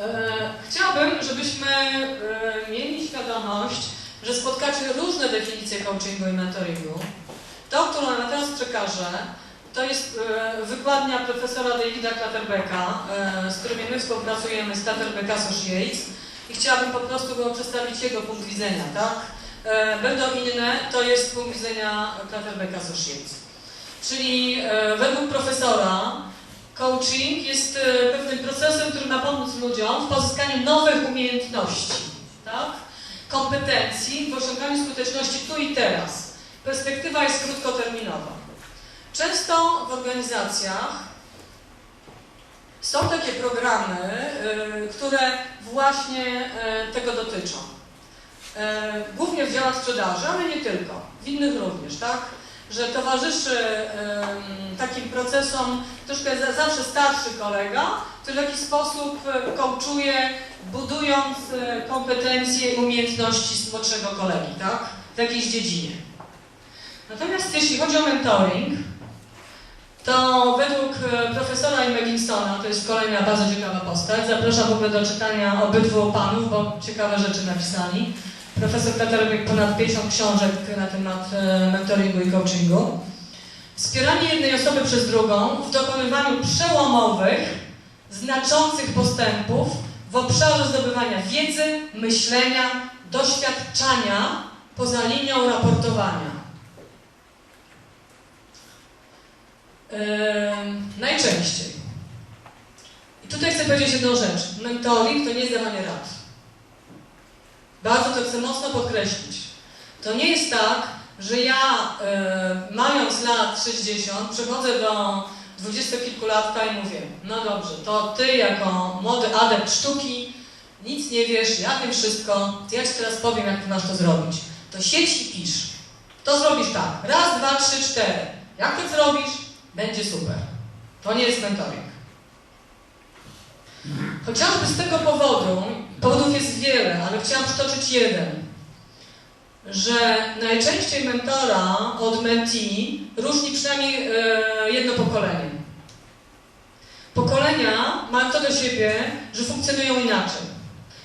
E, Chciałabym, żebyśmy e, mieli świadomość, że spotkacie różne definicje coachingu i mentoringu. To, którą ja teraz przekażę, to jest e, wykładnia profesora Davida Clutterbecka, e, z którymi my współpracujemy z Clutterbeck Associates i chciałabym po prostu go przedstawić jego punkt widzenia, tak? Będą inne, to jest punkt widzenia Clutterbeck Associates. Czyli według profesora coaching jest e, pewnym procesem, który ma pomóc ludziom w pozyskaniu nowych umiejętności, tak? kompetencji w osiąganiu skuteczności tu i teraz. Perspektywa jest krótkoterminowa. Często w organizacjach są takie programy, y, które właśnie y, tego dotyczą. Głównie w działach sprzedaży, ale nie tylko, w innych również, tak? Że towarzyszy takim procesom troszkę za- zawsze starszy kolega, który w jakiś sposób y, coachuje, budując y, kompetencje i umiejętności młodszego kolegi, tak? W jakiejś dziedzinie. Natomiast jeśli chodzi o mentoring, to według e, profesora Imegistona, to jest kolejna bardzo ciekawa postać, zapraszam w ogóle do czytania obydwu panów, bo ciekawe rzeczy napisali. Profesor Katarek ponad 50 książek na temat e, mentoringu i coachingu. Wspieranie jednej osoby przez drugą w dokonywaniu przełomowych, znaczących postępów w obszarze zdobywania wiedzy, myślenia, doświadczania poza linią raportowania. Ym, najczęściej. I tutaj chcę powiedzieć jedną rzecz. Mentoring to nie jest dawanie rad. Bardzo to chcę mocno podkreślić. To nie jest tak, że ja y, mając lat 60 przychodzę do dwudziestokilkulatka i mówię, no dobrze, to ty jako młody adept sztuki nic nie wiesz, ja wiem wszystko, ja ci teraz powiem, jak ty masz to zrobić. To siedź i pisz. To zrobisz tak. Raz, dwa, trzy, cztery. Jak to zrobisz? Będzie super. To nie jest mentoring. Chociażby z tego powodu, powodów jest wiele, ale chciałam przytoczyć jeden, że najczęściej mentora od mentee różni przynajmniej e, jedno pokolenie. Pokolenia mają to do siebie, że funkcjonują inaczej.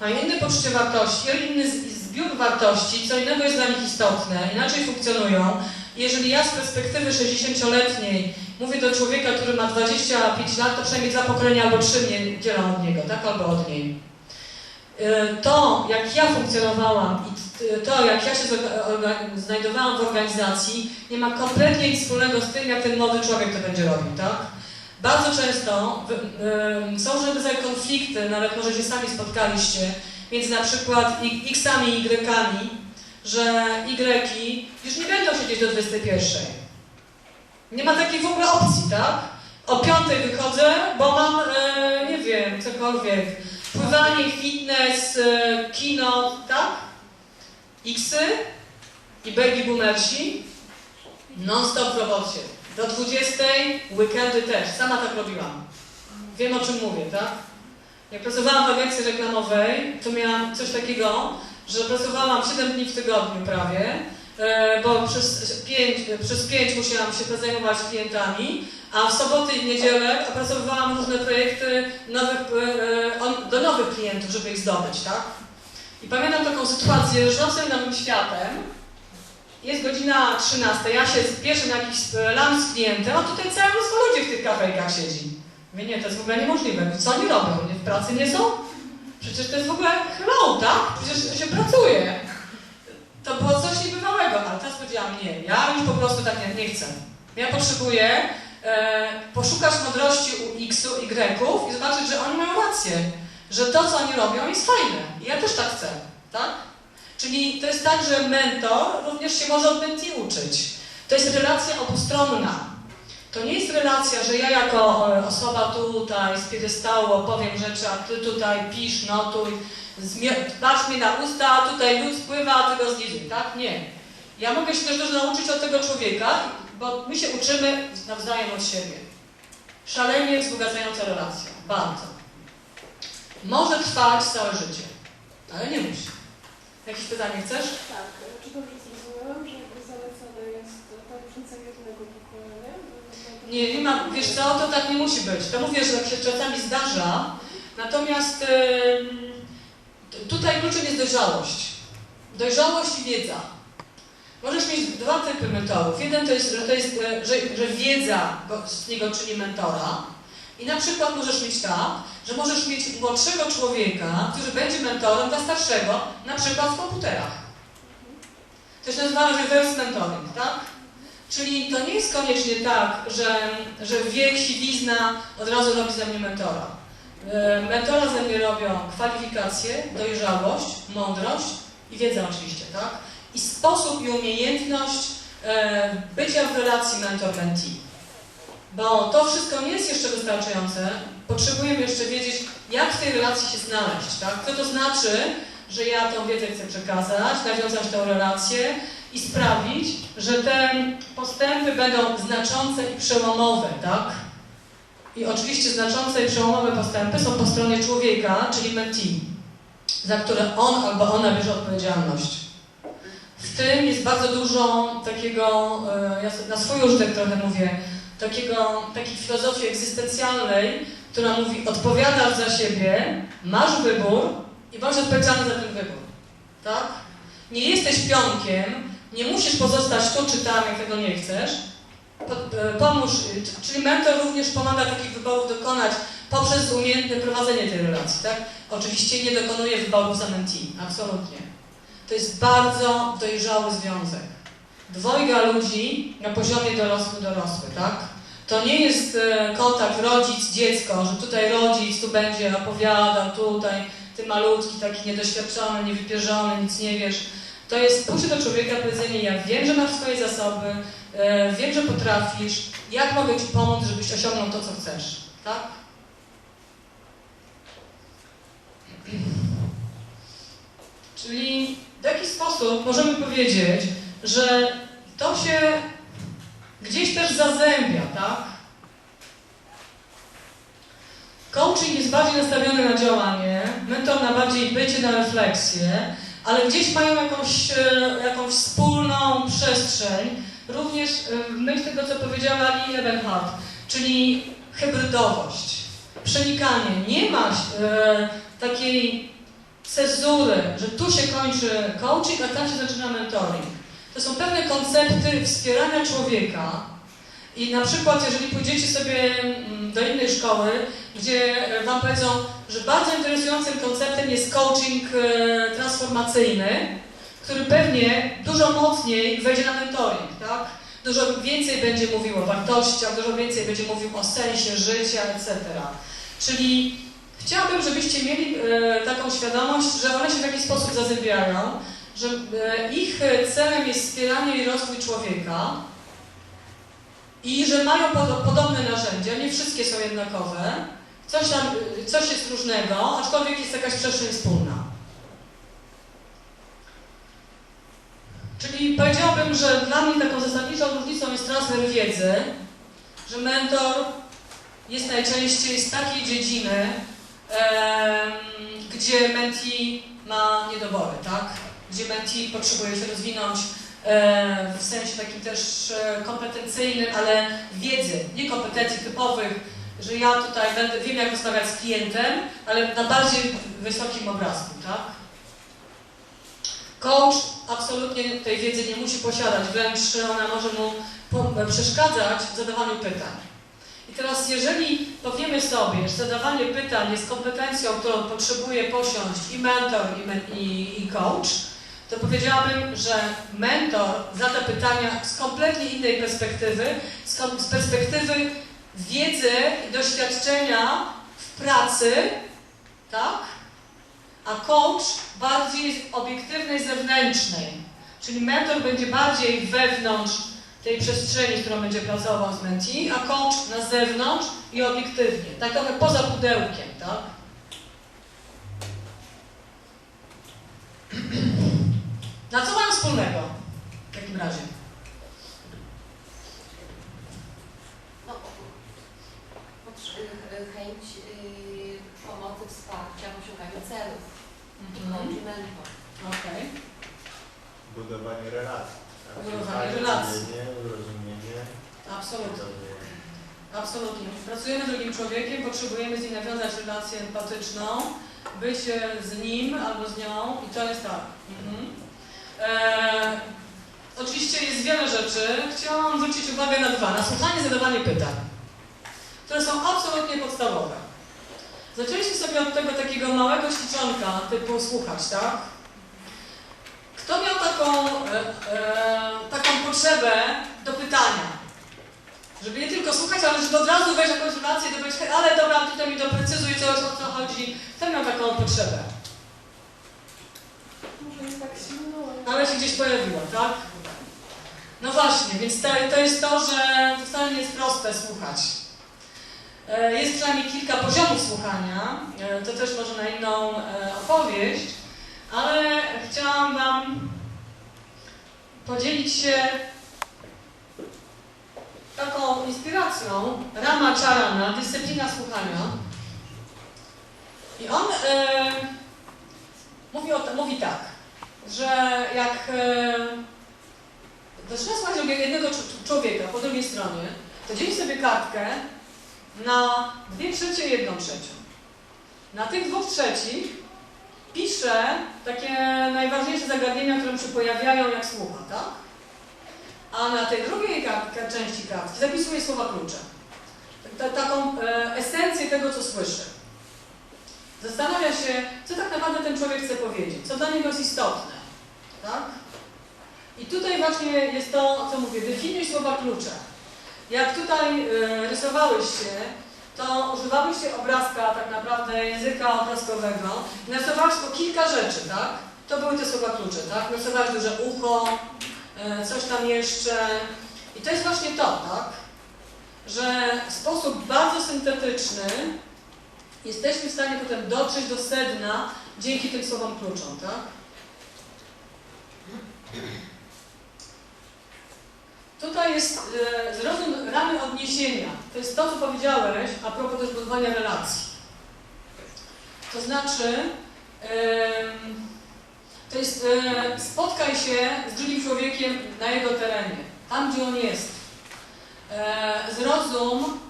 Mają inne poczucie wartości, inny zbiór wartości, co innego jest dla nich istotne, inaczej funkcjonują. Jeżeli ja z perspektywy 60-letniej mówię do człowieka, który ma 25 lat, to przynajmniej dwa pokolenia albo trzy mnie dzielą od niego, tak? Albo od niej. Y, To, jak ja funkcjonowałam i to, jak ja się znajdowałam w organizacji, nie ma kompletnie nic wspólnego z tym, jak ten młody człowiek to będzie robił, tak? Bardzo często y, są różne rodzaje konflikty, nawet może się sami spotkaliście, między na przykład X-ami i Y-ami, że Y już nie będą siedzieć do 21. Nie ma takiej w ogóle opcji, tak? O piątej wychodzę, bo mam, e, nie wiem, cokolwiek, pływanie, fitness, e, kino, tak? Xy i baby boomersi non-stop w robocie. Do 20, weekendy też. Sama tak robiłam. Wiem o czym mówię, tak? Jak pracowałam w agencji reklamowej, to miałam coś takiego, że pracowałam 7 dni w tygodniu prawie, e, bo przez 5, przez pięć musiałam się zajmować klientami, a w soboty i w niedzielę opracowywałam różne projekty nowych, e, on- nowych klientów, żeby ich zdobyć, tak? I pamiętam taką sytuację, że sobie nowym światem, jest godzina 13, ja się spieszę na jakiś e, lunch z klientem, a tutaj całe mnóstwo ludzi w tych kafejkach siedzi. Mówię, nie, to jest w ogóle niemożliwe. Co oni robią? Nie, w pracy nie są? Przecież to jest w ogóle hello, tak? Przecież się pracuje. To było coś niebywałego, ale teraz powiedziałam, nie, ja już po prostu tak nie, nie chcę. Ja potrzebuję e, poszukać mądrości u X-u, Y-ów i zobaczyć, że oni mają rację. Że to, co oni robią, jest fajne. I ja też tak chcę, tak? Czyli to jest tak, że mentor również się może od mentee uczyć. To jest relacja obustronna. To nie jest relacja, że ja jako e, osoba tutaj z piedestału opowiem rzeczy, a ty tutaj pisz, notuj, patrz mnie na usta, tutaj lód spływa, a ty go zlizuj, tak? Nie. Ja mogę się też dużo nauczyć od tego człowieka, bo my się uczymy nawzajem od siebie. Szalenie wzbogacająca relacja. Bardzo. Może trwać całe życie, ale nie musi. Jakieś pytanie chcesz? Tak, czy dobrze zrozumiałam, że jakby zalecane jest ta różnica jednego pokolenia? Nie, nie ma, wiesz co, to tak nie musi być. To mówię, że jak się czasami zdarza, Natomiast tutaj kluczem jest dojrzałość. Dojrzałość i wiedza. Możesz mieć dwa typy mentorów. Jeden to jest, że, to jest, e, że, że wiedza go, z niego czyni mentora. I na przykład możesz mieć tak, że możesz mieć młodszego człowieka, który będzie mentorem dla starszego, na przykład w komputerach. To się nazywa reverse mentoring, tak? Czyli to nie jest koniecznie tak, że, że wiek, siwizna od razu robi ze mnie mentora. E, Mentora ze mnie robią kwalifikacje, dojrzałość, mądrość i wiedza oczywiście, tak? I sposób i umiejętność e, bycia w relacji mentor-mentee. Bo to wszystko nie jest jeszcze wystarczające. Potrzebujemy jeszcze wiedzieć, jak w tej relacji się znaleźć, tak? Co to znaczy, że ja tą wiedzę chcę przekazać, nawiązać tę relację i sprawić, że te postępy będą znaczące i przełomowe, tak? I oczywiście znaczące i przełomowe postępy są po stronie człowieka, czyli mentee, za które on albo ona bierze odpowiedzialność. W tym jest bardzo dużo takiego, e, ja na swój użytek trochę mówię, takiego, takiej filozofii egzystencjalnej, która mówi odpowiadasz za siebie, masz wybór i bądź odpowiedzialny za ten wybór. Tak? Nie jesteś pionkiem, nie musisz pozostać tu czy tam, jak tego nie chcesz. E, Pomóż, czyli mentor również pomaga takich wyborów dokonać poprzez umiejętne prowadzenie tej relacji. Tak? Oczywiście nie dokonuje wyborów za mentee, absolutnie. To jest bardzo dojrzały związek. Dwojga ludzi na poziomie dorosły-dorosły, tak? To nie jest e, kontakt rodzic-dziecko, że tutaj rodzic tu będzie opowiadał, tutaj ty malutki, taki niedoświadczony, niewypierzony, nic nie wiesz. To jest pójście do człowieka, powiedzenie, ja wiem, że masz swoje zasoby, e, wiem, że potrafisz, jak mogę Ci pomóc, żebyś osiągnął to, co chcesz, tak? Czyli w jaki sposób możemy powiedzieć, że to się gdzieś też zazębia, tak? Coaching jest bardziej nastawiony na działanie, mentor na bardziej bycie, na refleksję, ale gdzieś mają jakąś, e, jakąś wspólną przestrzeń, również e, w myśl tego, co powiedziała Lee Ebenhardt, czyli hybrydowość, przenikanie. Nie ma e, takiej cezury, że tu się kończy coaching, a tam się zaczyna mentoring. To są pewne koncepty wspierania człowieka i na przykład jeżeli pójdziecie sobie mm, do innej szkoły, gdzie e, Wam powiedzą, że bardzo interesującym konceptem jest coaching e, transformacyjny, który pewnie dużo mocniej wejdzie na mentoring, tak? Dużo więcej będzie mówił o wartościach, dużo więcej będzie mówił o sensie życia, etc. Czyli chciałabym, żebyście mieli e, taką świadomość, że one się w jakiś sposób zazębiają, że e, ich celem jest wspieranie i rozwój człowieka i że mają pod, podobne narzędzia, nie wszystkie są jednakowe, coś, tam, coś jest różnego, aczkolwiek jest jakaś przestrzeń wspólna. Czyli powiedziałabym, że dla mnie taką zasadniczą różnicą jest transfer wiedzy, że mentor jest najczęściej z takiej dziedziny, gdzie mentee ma niedobory, tak? Gdzie mentee potrzebuje się rozwinąć e, w sensie takim też e, kompetencyjnym, ale wiedzy, nie kompetencji typowych, że ja tutaj będę, wiem jak rozmawiać z klientem, ale na bardziej wysokim obrazku, tak? Coach absolutnie tej wiedzy nie musi posiadać, wręcz ona może mu przeszkadzać w zadawaniu pytań. I teraz, jeżeli powiemy sobie, że zadawanie pytań jest kompetencją, którą potrzebuje posiąść i mentor, i, men, i, i coach, to powiedziałabym, że mentor zada pytania z kompletnie innej perspektywy, z, perspektywy wiedzy i doświadczenia w pracy, tak? A coach bardziej obiektywnej, zewnętrznej. Czyli mentor będzie bardziej wewnątrz tej przestrzeni, którą będzie pracował z mentee, a coach na zewnątrz i obiektywnie, tak trochę poza pudełkiem, tak? Na co mają wspólnego w takim razie? No, potrze- chęć y, pomocy, wsparcia w osiąganiu celów mentor. Okej. Budowanie relacji. tak? Budowanie Zrozumienie, relacji. Rozumienie, Absolutnie. Absolutnie. Pracujemy z drugim człowiekiem, potrzebujemy z nim nawiązać relację empatyczną, być z nim albo z nią i to jest tak. Mhm. E, oczywiście jest wiele rzeczy. Chciałam zwrócić uwagę na dwa. Na słuchanie, zadawanie pytań, które są absolutnie podstawowe. Zaczęliśmy sobie od tego takiego małego ćwiczonka typu słuchać, tak? Kto miał taką, e, e, taką potrzebę do pytania? Żeby nie tylko słuchać, ale żeby od razu wejść i dobyć, "Hej, ale dobra, tutaj mi doprecyzuj co, o co chodzi. Kto miał taką potrzebę? Tak ale... Się gdzieś pojawiła, tak? No właśnie, więc to, to jest to, że wcale nie jest proste słuchać. E, Jest przynajmniej kilka poziomów słuchania, e, to też może na inną e, opowieść, ale chciałam Wam podzielić się taką inspiracją Rama Charana, dyscyplina słuchania. I on e, mówi, o, mówi tak, że jak e, zaczyna słuchać jednego cz- człowieka po drugiej stronie, to dzieli sobie kartkę na dwie trzecie i jedną trzecią. Na tych dwóch trzecich pisze takie najważniejsze zagadnienia, które się pojawiają, jak słucha, tak? A na tej drugiej części kartki zapisuje słowa klucze. Ta, taką e, esencję tego, co słyszy. Zastanawia się, co tak naprawdę ten człowiek chce powiedzieć, co dla niego jest istotne. Tak? I tutaj właśnie jest to, co mówię, definiuj słowa klucze. Jak tutaj e, rysowałyście, to używałyście obrazka tak naprawdę języka obrazkowego narysowałeś po kilka rzeczy, tak? To były te słowa klucze, tak? Narysowałeś duże ucho, e, coś tam jeszcze. I to jest właśnie to, tak? Że w sposób bardzo syntetyczny jesteśmy w stanie potem dotrzeć do sedna dzięki tym słowom kluczom, tak? Tutaj jest e, zrozum ramy odniesienia. To jest to, co powiedziałeś a propos też budowania relacji. To znaczy, to jest e, spotkaj się z drugim człowiekiem na jego terenie, tam gdzie on jest. E, zrozum,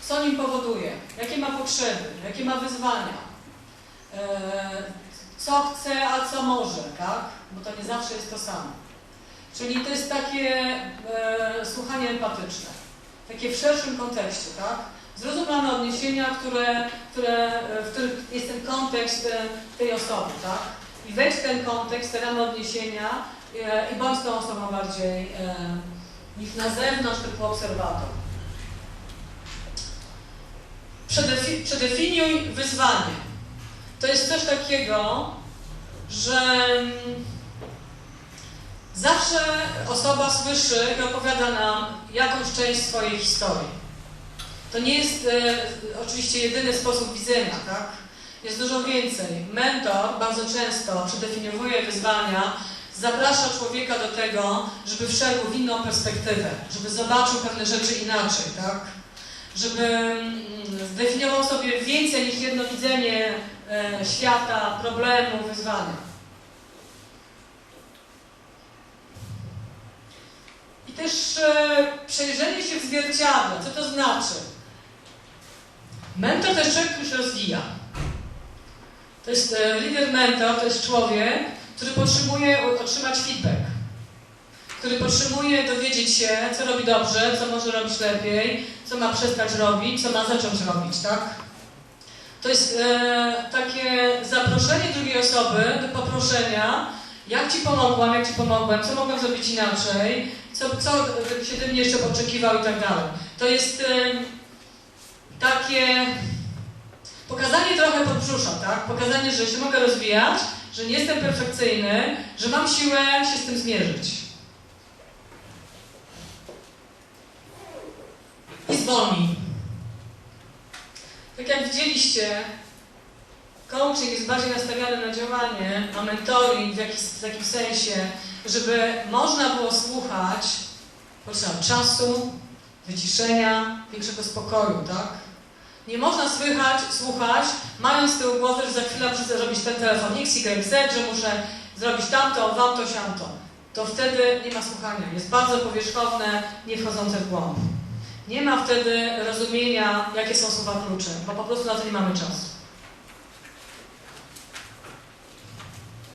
co nim powoduje, jakie ma potrzeby, jakie ma wyzwania, co chce, a co może, tak? Bo to nie zawsze jest to samo. Czyli to jest takie e, słuchanie empatyczne, takie w szerszym kontekście, tak? Zrozumiane odniesienia, które, które, e, w których jest ten kontekst e, tej osoby, tak? I wejdź w ten kontekst, te ramy odniesienia e, i bądź tą osobą bardziej e, niż na zewnątrz typu obserwator. Przedefi przedefiniuj wyzwanie. To jest coś takiego, że mm, zawsze osoba słyszy i opowiada nam jakąś część swojej historii. To nie jest e, oczywiście jedyny sposób widzenia, tak? Jest dużo więcej. Mentor bardzo często przedefiniowuje wyzwania, zaprasza człowieka do tego, żeby wszedł w inną perspektywę, żeby zobaczył pewne rzeczy inaczej, tak? Żeby mm, zdefiniował sobie więcej niż jedno widzenie świata, problemu, wyzwania. I też e, przejrzenie się w zwierciadle. Co to znaczy? Mentor to jest człowiek, który się rozwija. To jest e, lider mentor, to jest człowiek, który potrzebuje otrzymać feedback. Który potrzebuje dowiedzieć się, co robi dobrze, co może robić lepiej, co ma przestać robić, co ma zacząć robić, tak? To jest e, takie zaproszenie drugiej osoby do poproszenia, jak Ci pomogłam, jak Ci pomogłem, co mogłem zrobić inaczej, co, co się ty mnie jeszcze oczekiwał i tak dalej. To jest e, takie pokazanie trochę podbrzusza, tak? Pokazanie, że się mogę rozwijać, że nie jestem perfekcyjny, że mam siłę się z tym zmierzyć. I zwolnij. Tak jak widzieliście, coaching jest bardziej nastawiony na działanie, a mentoring w, jakimś sensie, żeby można było słuchać, potrzeba czasu, wyciszenia, większego spokoju, tak? Nie można słychać, słuchać, mając z tyłu głowy, że za chwilę muszę zrobić ten telefon X, Y, Z, że muszę zrobić tamto, wam to, siamto. To wtedy nie ma słuchania. Jest bardzo powierzchowne, nie wchodzące w głąb. Nie ma wtedy rozumienia, jakie są słowa klucze, bo po prostu na to nie mamy czasu.